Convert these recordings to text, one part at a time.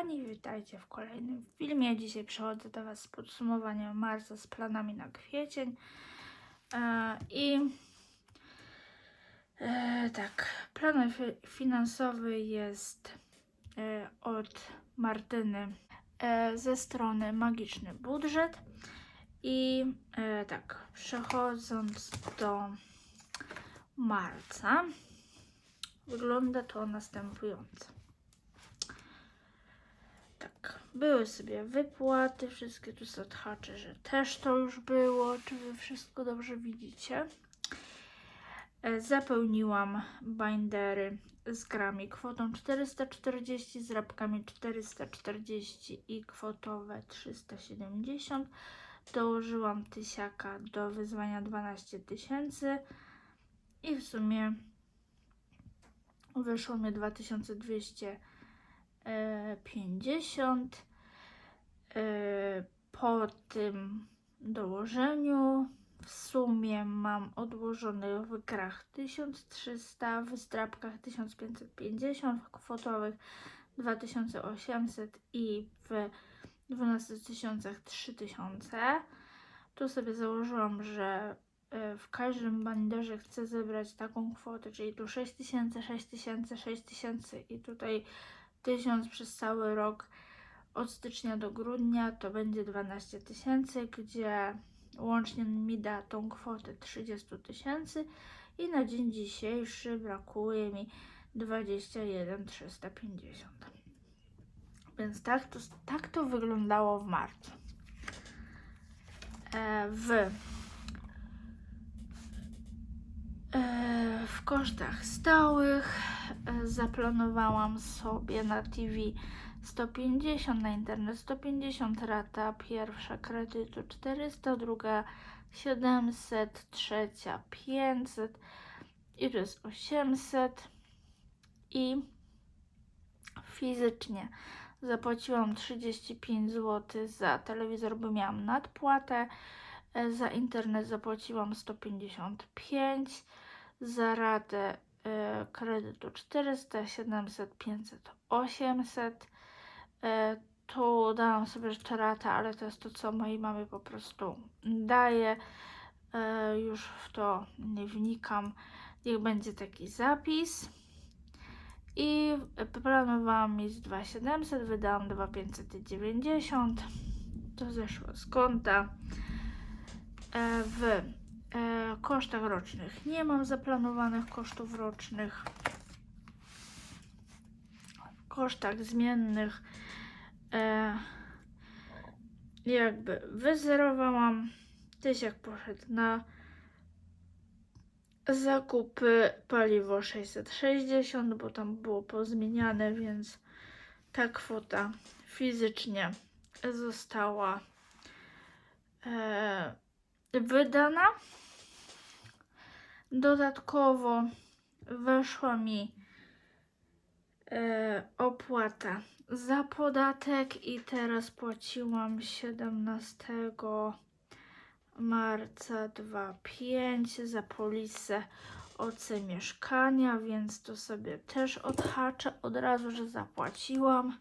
kochani, witajcie w kolejnym filmie. Dzisiaj przychodzę do Was z podsumowaniem marca z planami na kwiecień. E, I e, tak, plan fi- finansowy jest e, od Martyny e, ze strony Magiczny Budżet. I e, tak, przechodząc do marca, wygląda to następująco. Były sobie wypłaty, wszystkie tu sobie odhaczę, że też to już było. Czy wy wszystko dobrze widzicie? E, Zapełniłam bindery z grami kwotą 440, z rabkami 440 i kwotowe 370. Dołożyłam tysiaka do wyzwania 12 tysięcy i w sumie wyszło mi 2200 e, 50. E, Po tym dołożeniu w sumie mam odłożonych w grach 1300, w zdrabkach 1550, w kwotowych 2800 i w 12 tysiącach 3000. Tu sobie założyłam, że e, w każdym banderze chcę zebrać taką kwotę, czyli tu 6000, 6000, 6000 i tutaj 1000 przez cały rok od stycznia do grudnia to będzie 12 tysięcy, gdzie łącznie mi da tą kwotę 30 tysięcy i na dzień dzisiejszy brakuje mi 21 350. Więc tak to, tak to wyglądało w marcu. E, w E, W kosztach stałych zaplanowałam sobie na TV 150, na internet 150, rata pierwsza kredytu 400, druga 700, trzecia 500 i to jest 800 i fizycznie zapłaciłam 35 zł za telewizor, bo miałam nadpłatę. E, Za internet zapłaciłam 155, za radę kredytu 400, 700, 500, 800. E, Tu dałam sobie jeszcze ratę, ale to jest to, co mojej mamie po prostu daje. Już w to nie wnikam. Niech będzie taki zapis. I planowałam mieć 2700, wydałam 2590. To zeszło z konta. E, W e, kosztach rocznych nie mam zaplanowanych kosztów rocznych. W kosztach zmiennych e, jakby wyzerowałam. Tysiak poszedł na zakupy paliwo 660, bo tam było pozmieniane, więc ta kwota fizycznie została e, wydana. Dodatkowo weszła mi e, opłata za podatek i teraz płaciłam 17 marca 2,5 za polisę OC mieszkania, więc to sobie też odhaczę od razu, że zapłaciłam.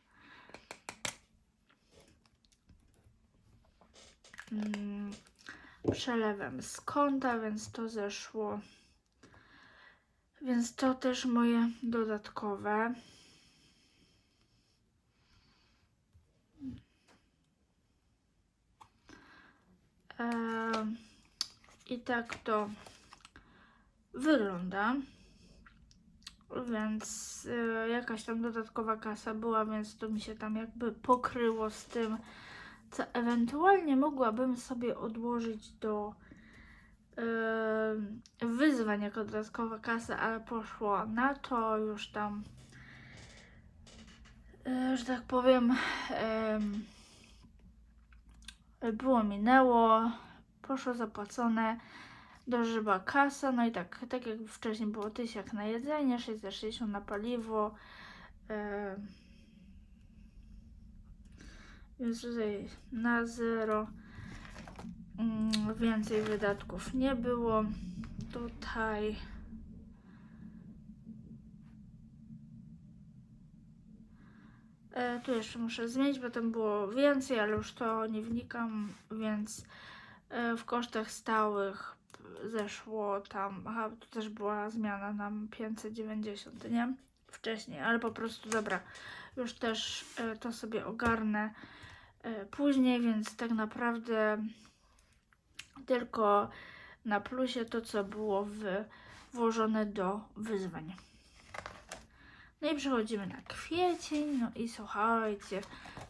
Mm, przelewem z konta, więc to zeszło. Więc to też moje dodatkowe. I tak to wygląda. Więc e, jakaś tam dodatkowa kasa była, więc to mi się tam jakby pokryło z tym, co ewentualnie mogłabym sobie odłożyć do e, wyzwań jako dodatkowa kasa, ale poszło na to już tam, e, że tak powiem, em, było minęło, poszło zapłacone, dożywa kasa, no i tak, tak jak wcześniej było tysiak na jedzenie, 660 na paliwo, tutaj na zero mm, więcej wydatków nie było. Tutaj E, tu jeszcze muszę zmienić, bo tam było więcej, ale już to nie wnikam, więc e, w kosztach stałych zeszło tam, aha, tu też była zmiana na 590, nie? Wcześniej, ale po prostu dobra, już też e, to sobie ogarnę później, więc tak naprawdę tylko na plusie to, co było w, włożone do wyzwań. No i przechodzimy na kwiecień, no i słuchajcie,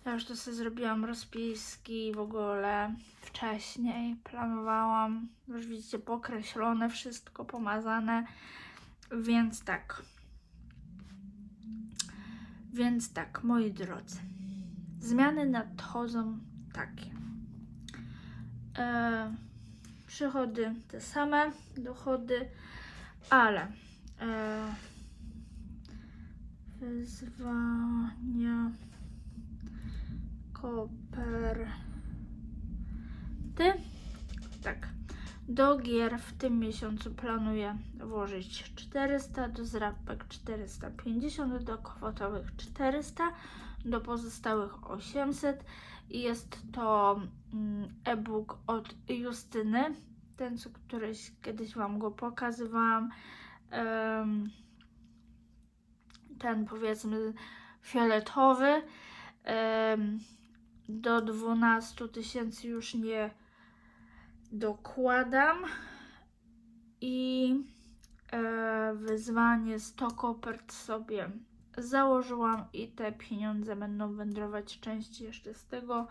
ja już to sobie zrobiłam rozpiski w ogóle wcześniej, planowałam, już widzicie pokreślone, wszystko pomazane, więc tak. Więc tak, moi drodzy, zmiany nadchodzą takie. E, przychody te same, dochody, ale e, wyzwania koperty. Tak. Do gier w tym miesiącu planuję włożyć 400, do zrabek 450, do kwotowych 400, do pozostałych 800 i jest to mm, e-book od Justyny, ten co któryś kiedyś Wam go pokazywałam. Ten powiedzmy fioletowy. Do 12 tysięcy już nie dokładam. I e, wyzwanie 100 kopert sobie założyłam i te pieniądze będą wędrować części jeszcze z tego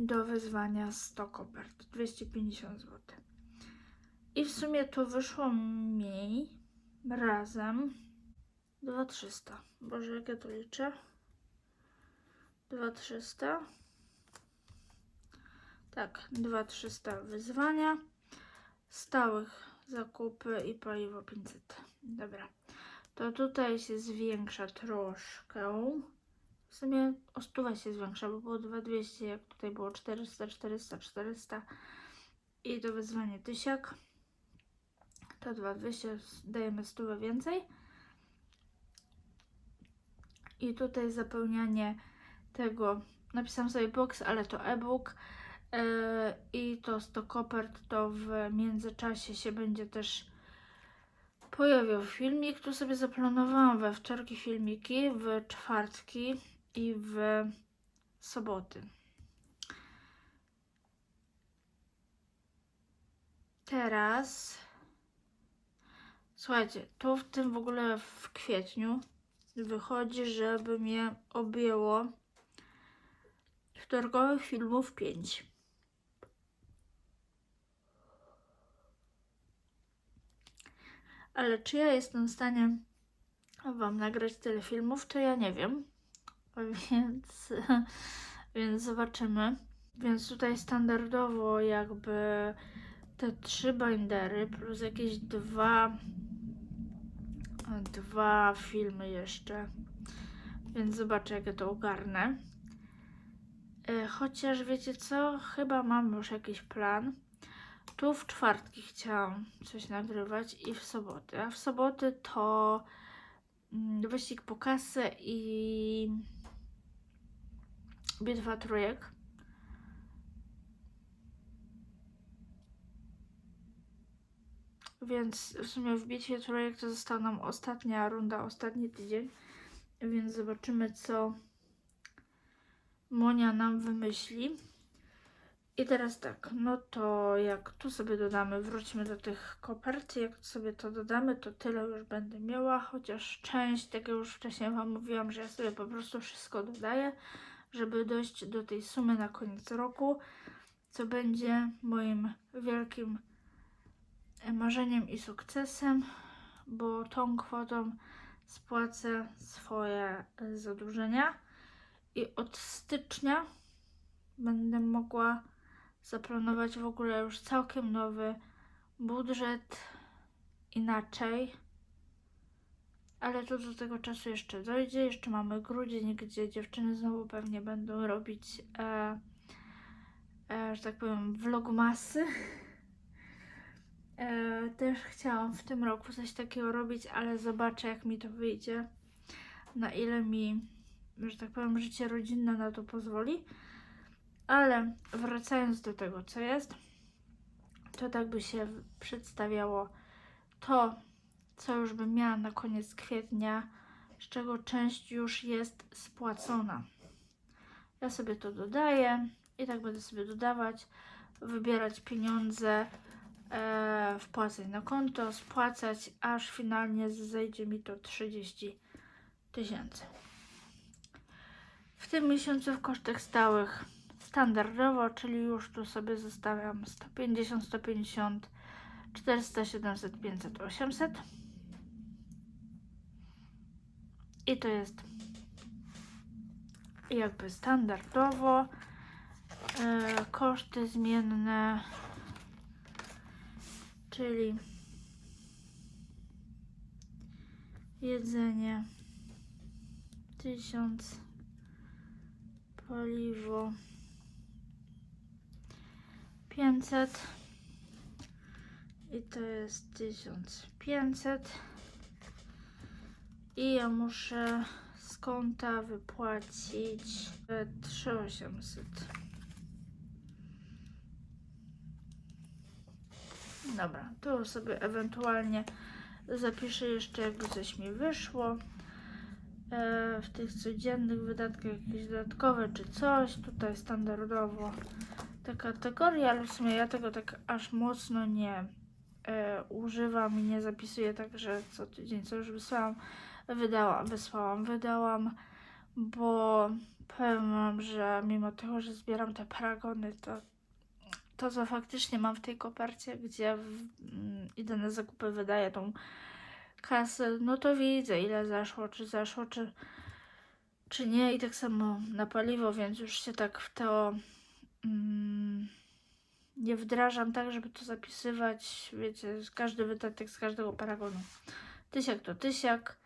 do wyzwania 100 kopert, 250 zł. I w sumie to wyszło mi razem 2300. Boże, jak ja to liczę? 2300. Tak, 2300 wyzwania, stałych zakupy i paliwo 500. Dobra. To tutaj się zwiększa troszkę. W sumie o 100 się zwiększa, bo było 2200, jak tutaj było 400, 400, 400 i to wyzwanie tysiak. To 2200 dajemy 100 więcej. I tutaj zapełnianie tego, napisałam sobie box, ale to e-book i to 100 kopert, to w międzyczasie się będzie też pojawił filmik. Tu sobie zaplanowałam we wtorki filmiki, w czwartki i w soboty. Teraz słuchajcie, tu w tym w ogóle w kwietniu wychodzi, żeby mnie objęło wtorkowych filmów 5. Ale czy ja jestem w stanie Wam nagrać tyle filmów, to ja nie wiem. Więc, więc zobaczymy. Więc tutaj standardowo jakby te trzy bindery plus jakieś dwa dwa filmy jeszcze. Więc zobaczę, jak ja to ogarnę. E, Chociaż wiecie co? Chyba mam już jakiś plan. Tu w czwartki chciałam coś nagrywać i w soboty. A w soboty to mm, wyścig po kasę i bitwa trójek. Więc w sumie w bitwie trójek to została nam ostatnia runda, ostatni tydzień. Więc zobaczymy, co Monia nam wymyśli. I teraz tak, no to jak tu sobie dodamy, wróćmy do tych kopert, jak sobie to dodamy, to tyle już będę miała, chociaż część, tak jak już wcześniej Wam mówiłam, że ja sobie po prostu wszystko dodaję, żeby dojść do tej sumy na koniec roku, co będzie moim wielkim marzeniem i sukcesem, bo tą kwotą spłacę swoje zadłużenia i od stycznia będę mogła zaplanować w ogóle już całkiem nowy budżet inaczej. Ale to do tego czasu jeszcze dojdzie. Jeszcze mamy grudzień, gdzie dziewczyny znowu pewnie będą robić, e, e, że tak powiem, vlogmasy. E, też chciałam w tym roku coś takiego robić, ale zobaczę jak mi to wyjdzie. Na ile mi że tak powiem, życie rodzinne na to pozwoli. Ale wracając do tego, co jest, to tak by się przedstawiało to, co już bym miała na koniec kwietnia, z czego część już jest spłacona. Ja sobie to dodaję i tak będę sobie dodawać, wybierać pieniądze, e, wpłacać na konto, spłacać, aż finalnie zejdzie mi to 30 tysięcy. W tym miesiącu w kosztach stałych standardowo, czyli już tu sobie zostawiam 150, 150, 400, 700, 500, 800. I to jest jakby standardowo. E, koszty zmienne, czyli jedzenie 1000 paliwo 500 i to jest 1500 i ja muszę z konta wypłacić e, 3800 dobra, tu sobie ewentualnie zapiszę jeszcze jakby coś mi wyszło. E, w tych codziennych wydatkach jakieś dodatkowe czy coś, tutaj standardowo te kategorie, ale w sumie ja tego tak aż mocno nie e, używam i nie zapisuję tak, że co tydzień co już wysłałam, wydałam, wysłałam, wydałam, bo powiem wam, że mimo tego, że zbieram te paragony, to to, co faktycznie mam w tej kopercie, gdzie w, mm, idę na zakupy, wydaję tą kasę, no to widzę, ile zaszło, czy zaszło, czy, czy nie. I tak samo na paliwo, więc już się tak w to nie wdrażam tak, żeby to zapisywać, wiecie, każdy wydatek z każdego paragonu. Tysiak to tysiak.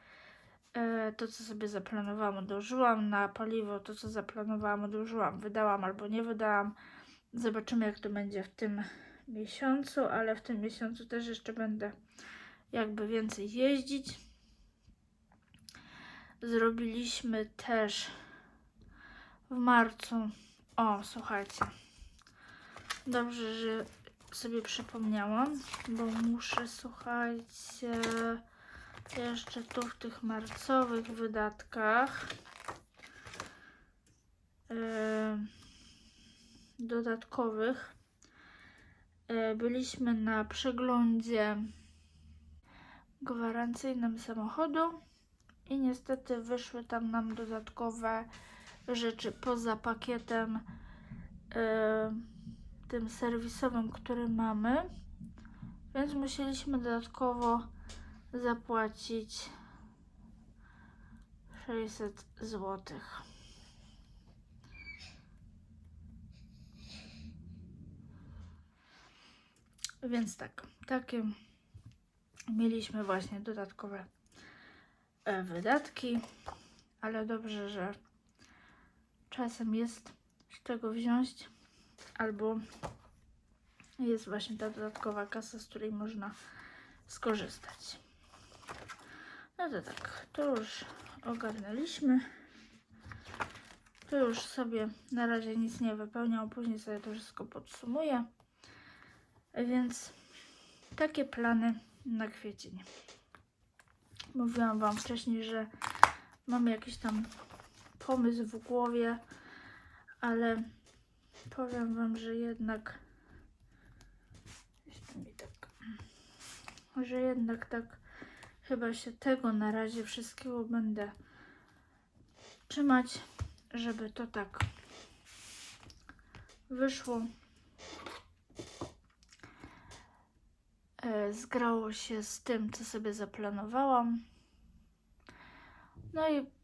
E, to, co sobie zaplanowałam, odłożyłam na paliwo, to, co zaplanowałam, odłożyłam, wydałam albo nie wydałam. Zobaczymy, jak to będzie w tym miesiącu, ale w tym miesiącu też jeszcze będę jakby więcej jeździć. Zrobiliśmy też w marcu. O, słuchajcie. Dobrze, że sobie przypomniałam, bo muszę, słuchajcie, jeszcze tu w tych marcowych wydatkach yy, dodatkowych yy, byliśmy na przeglądzie gwarancyjnym samochodu i niestety wyszły tam nam dodatkowe rzeczy poza pakietem yy, tym serwisowym, który mamy, więc musieliśmy dodatkowo zapłacić 600 zł. Więc tak, takie mieliśmy właśnie dodatkowe e, wydatki, ale dobrze, że czasem jest z czego wziąć, albo jest właśnie ta dodatkowa kasa, z której można skorzystać. No to tak, to już ogarnęliśmy. Tu już sobie na razie nic nie wypełniam, później sobie to wszystko podsumuję. Więc takie plany na kwiecień. Mówiłam Wam wcześniej, że mam jakiś tam pomysł w głowie, ale powiem Wam, że jednak tak, że jednak tak chyba się tego na razie wszystkiego będę trzymać, żeby to tak wyszło. E, Zgrało się z tym, co sobie zaplanowałam. No i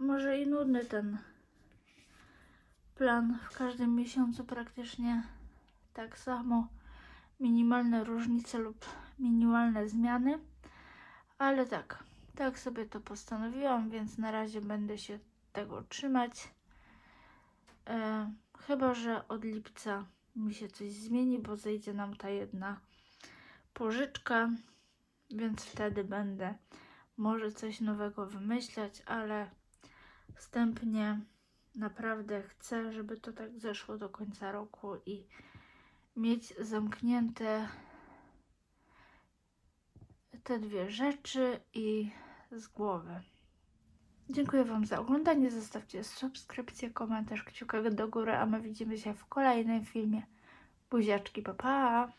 może i nudny ten plan w każdym miesiącu praktycznie tak samo. Minimalne różnice lub minimalne zmiany. Ale tak, tak sobie to postanowiłam, więc na razie będę się tego trzymać. E, chyba, że od lipca mi się coś zmieni, bo zejdzie nam ta jedna pożyczka, więc wtedy będę może coś nowego wymyślać, ale wstępnie naprawdę chcę, żeby to tak zeszło do końca roku i mieć zamknięte te dwie rzeczy i z głowy. Dziękuję Wam za oglądanie. Zostawcie subskrypcję, komentarz, kciuka do góry, a my widzimy się w kolejnym filmie. Buziaczki, pa pa!